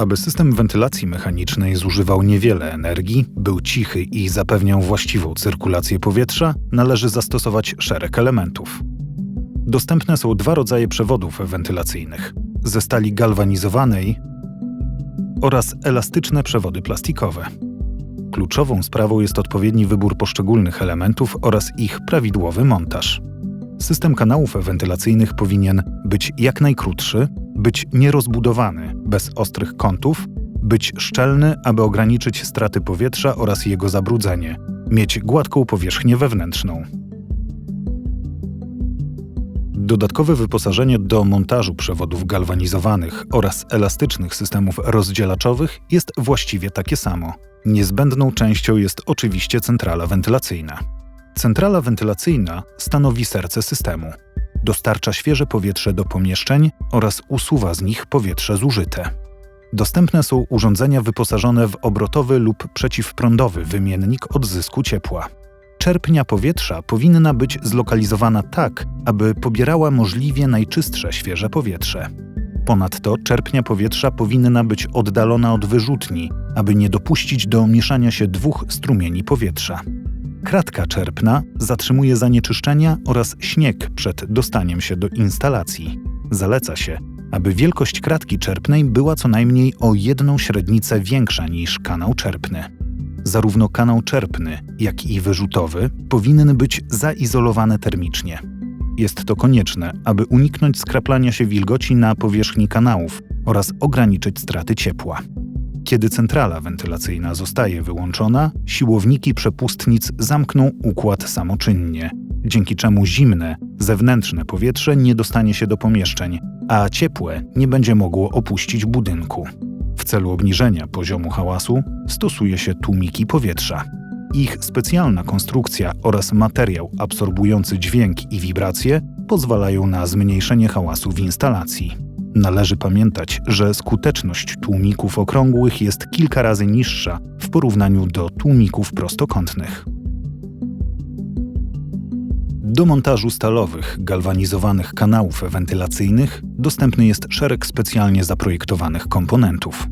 Aby system wentylacji mechanicznej zużywał niewiele energii, był cichy i zapewniał właściwą cyrkulację powietrza, należy zastosować szereg elementów. Dostępne są dwa rodzaje przewodów wentylacyjnych: ze stali galwanizowanej oraz elastyczne przewody plastikowe. Kluczową sprawą jest odpowiedni wybór poszczególnych elementów oraz ich prawidłowy montaż. System kanałów wentylacyjnych powinien być jak najkrótszy, być nierozbudowany, bez ostrych kątów, być szczelny, aby ograniczyć straty powietrza oraz jego zabrudzenie, mieć gładką powierzchnię wewnętrzną. Dodatkowe wyposażenie do montażu przewodów galwanizowanych oraz elastycznych systemów rozdzielaczowych jest właściwie takie samo. Niezbędną częścią jest oczywiście centrala wentylacyjna. Centrala wentylacyjna stanowi serce systemu. Dostarcza świeże powietrze do pomieszczeń oraz usuwa z nich powietrze zużyte. Dostępne są urządzenia wyposażone w obrotowy lub przeciwprądowy wymiennik odzysku ciepła. Czerpnia powietrza powinna być zlokalizowana tak, aby pobierała możliwie najczystsze świeże powietrze. Ponadto czerpnia powietrza powinna być oddalona od wyrzutni, aby nie dopuścić do mieszania się dwóch strumieni powietrza. Kratka czerpna zatrzymuje zanieczyszczenia oraz śnieg przed dostaniem się do instalacji. Zaleca się, aby wielkość kratki czerpnej była co najmniej o jedną średnicę większa niż kanał czerpny. Zarówno kanał czerpny, jak i wyrzutowy powinny być zaizolowane termicznie. Jest to konieczne, aby uniknąć skraplania się wilgoci na powierzchni kanałów oraz ograniczyć straty ciepła. Kiedy centrala wentylacyjna zostaje wyłączona, siłowniki przepustnic zamkną układ samoczynnie, dzięki czemu zimne, zewnętrzne powietrze nie dostanie się do pomieszczeń, a ciepłe nie będzie mogło opuścić budynku. W celu obniżenia poziomu hałasu stosuje się tłumiki powietrza. Ich specjalna konstrukcja oraz materiał absorbujący dźwięk i wibracje pozwalają na zmniejszenie hałasu w instalacji. Należy pamiętać, że skuteczność tłumików okrągłych jest kilka razy niższa w porównaniu do tłumików prostokątnych. Do montażu stalowych, galwanizowanych kanałów wentylacyjnych dostępny jest szereg specjalnie zaprojektowanych komponentów.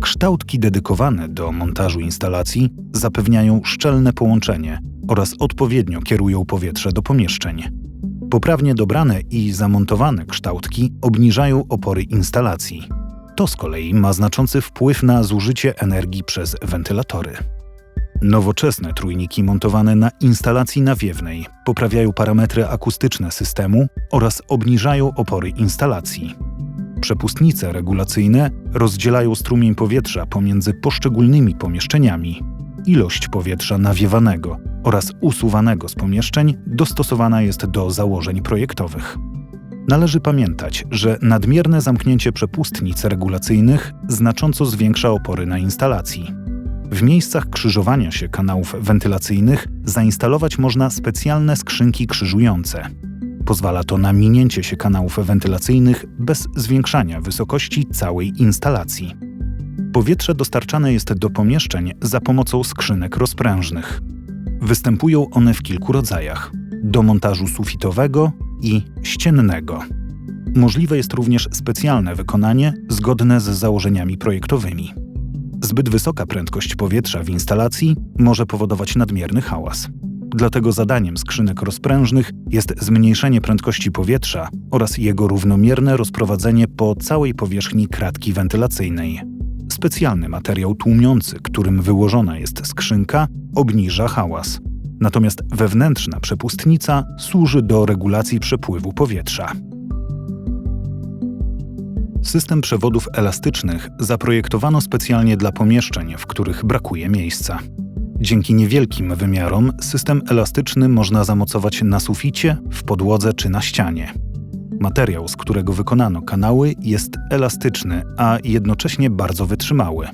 Kształtki dedykowane do montażu instalacji zapewniają szczelne połączenie oraz odpowiednio kierują powietrze do pomieszczeń. Poprawnie dobrane i zamontowane kształtki obniżają opory instalacji. To z kolei ma znaczący wpływ na zużycie energii przez wentylatory. Nowoczesne trójniki montowane na instalacji nawiewnej poprawiają parametry akustyczne systemu oraz obniżają opory instalacji. Przepustnice regulacyjne rozdzielają strumień powietrza pomiędzy poszczególnymi pomieszczeniami. Ilość powietrza nawiewanego oraz usuwanego z pomieszczeń dostosowana jest do założeń projektowych. Należy pamiętać, że nadmierne zamknięcie przepustnic regulacyjnych znacząco zwiększa opory na instalacji. W miejscach krzyżowania się kanałów wentylacyjnych zainstalować można specjalne skrzynki krzyżujące. Pozwala to na minięcie się kanałów wentylacyjnych bez zwiększania wysokości całej instalacji. Powietrze dostarczane jest do pomieszczeń za pomocą skrzynek rozprężnych. Występują one w kilku rodzajach: do montażu sufitowego i ściennego. Możliwe jest również specjalne wykonanie zgodne z założeniami projektowymi. Zbyt wysoka prędkość powietrza w instalacji może powodować nadmierny hałas. Dlatego zadaniem skrzynek rozprężnych jest zmniejszenie prędkości powietrza oraz jego równomierne rozprowadzenie po całej powierzchni kratki wentylacyjnej. Specjalny materiał tłumiący, którym wyłożona jest skrzynka, obniża hałas. Natomiast wewnętrzna przepustnica służy do regulacji przepływu powietrza. System przewodów elastycznych zaprojektowano specjalnie dla pomieszczeń, w których brakuje miejsca. Dzięki niewielkim wymiarom system elastyczny można zamocować na suficie, w podłodze czy na ścianie. Materiał, z którego wykonano kanały, jest elastyczny, a jednocześnie bardzo wytrzymały.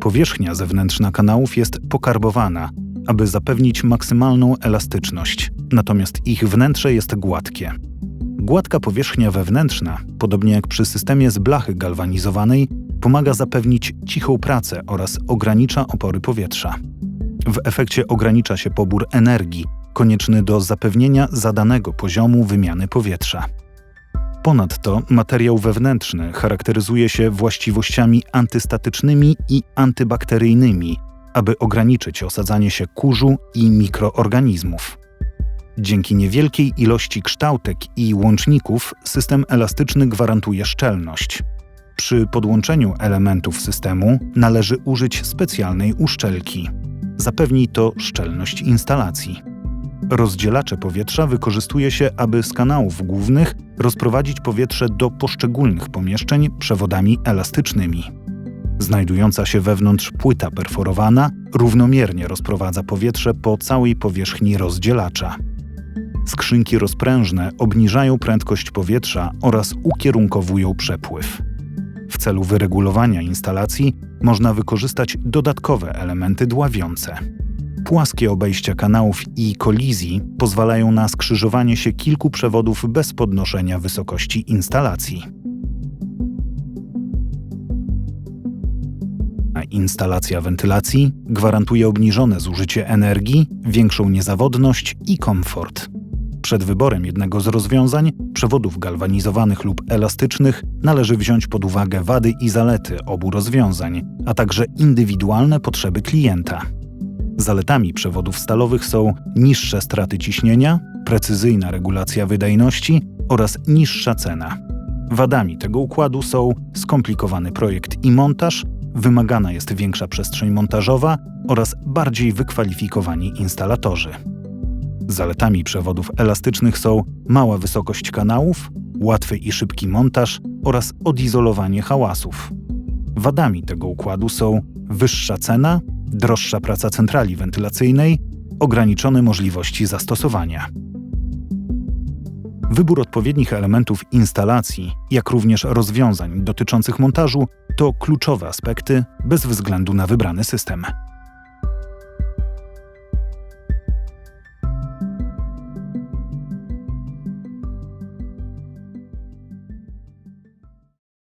Powierzchnia zewnętrzna kanałów jest pokarbowana, aby zapewnić maksymalną elastyczność, natomiast ich wnętrze jest gładkie. Gładka powierzchnia wewnętrzna, podobnie jak przy systemie z blachy galwanizowanej, pomaga zapewnić cichą pracę oraz ogranicza opory powietrza. W efekcie ogranicza się pobór energii, konieczny do zapewnienia zadanego poziomu wymiany powietrza. Ponadto materiał wewnętrzny charakteryzuje się właściwościami antystatycznymi i antybakteryjnymi, aby ograniczyć osadzanie się kurzu i mikroorganizmów. Dzięki niewielkiej ilości kształtek i łączników system elastyczny gwarantuje szczelność. Przy podłączeniu elementów systemu należy użyć specjalnej uszczelki. Zapewni to szczelność instalacji. Rozdzielacze powietrza wykorzystuje się, aby z kanałów głównych rozprowadzić powietrze do poszczególnych pomieszczeń przewodami elastycznymi. Znajdująca się wewnątrz płyta perforowana równomiernie rozprowadza powietrze po całej powierzchni rozdzielacza. Skrzynki rozprężne obniżają prędkość powietrza oraz ukierunkowują przepływ. W celu wyregulowania instalacji można wykorzystać dodatkowe elementy dławiące. Płaskie obejścia kanałów i kolizji pozwalają na skrzyżowanie się kilku przewodów bez podnoszenia wysokości instalacji. Instalacja wentylacji gwarantuje obniżone zużycie energii, większą niezawodność i komfort. Przed wyborem jednego z rozwiązań, przewodów galwanizowanych lub elastycznych, należy wziąć pod uwagę wady i zalety obu rozwiązań, a także indywidualne potrzeby klienta. Zaletami przewodów stalowych są niższe straty ciśnienia, precyzyjna regulacja wydajności oraz niższa cena. Wadami tego układu są skomplikowany projekt i montaż, wymagana jest większa przestrzeń montażowa oraz bardziej wykwalifikowani instalatorzy. Zaletami przewodów elastycznych są mała wysokość kanałów, łatwy i szybki montaż oraz odizolowanie hałasów. Wadami tego układu są wyższa cena, droższa praca centrali wentylacyjnej, ograniczone możliwości zastosowania. Wybór odpowiednich elementów instalacji, jak również rozwiązań dotyczących montażu, to kluczowe aspekty bez względu na wybrany system.